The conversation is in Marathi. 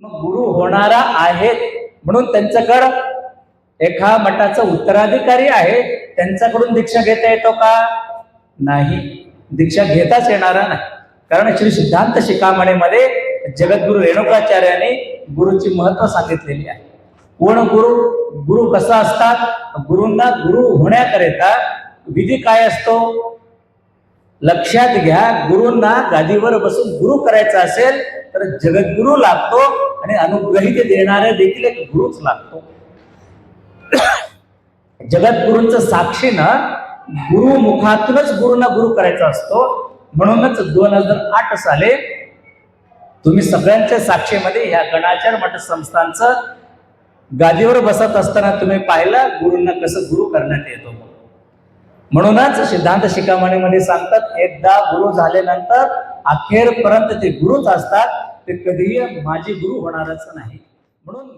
मग गुरु होणारा आहेत म्हणून त्यांच्याकडं एका मठाचा उत्तराधिकारी आहे. त्यांच्याकडून दीक्षा घेता येतो का? नाही. दीक्षा घेताच येणारा नाही. कारण श्री सिद्धांत शिखामणीमध्ये जगद्गुरु रेणुकाचार्याने गुरुची महत्त्व सांगितलेली आहे. कोण गुरु? गुरु कसा असतात? गुरूंना गुरु होण्याकरिता विधी काय असतो? लक्षात घ्या गुरूंना गादीवर बसून गुरु करायचा असेल तर जगद्गुरु लागतो आणि अनुग्रहित देणाऱ्या देखील एक गुरुच लागतो. जगद्गुरूंचं साक्षीनं गुरु मुखातूनच गुरुना गुरु करायचा असतो. म्हणूनच दोन हजार आठ साले तुम्ही सगळ्यांच्या साक्षीमध्ये या गणाचार मठ संस्थांचं गादीवर बसत असताना तुम्ही पाहिलं गुरुंना कसं गुरु करण्यात येतो. म्हणूनच सिद्धांत शिकामणीमध्ये सांगतात एकदा गुरु झाल्यानंतर अखेरपर्यंत ते गुरुच असतात. ते कधीही माझे गुरु होणारच नाही. म्हणून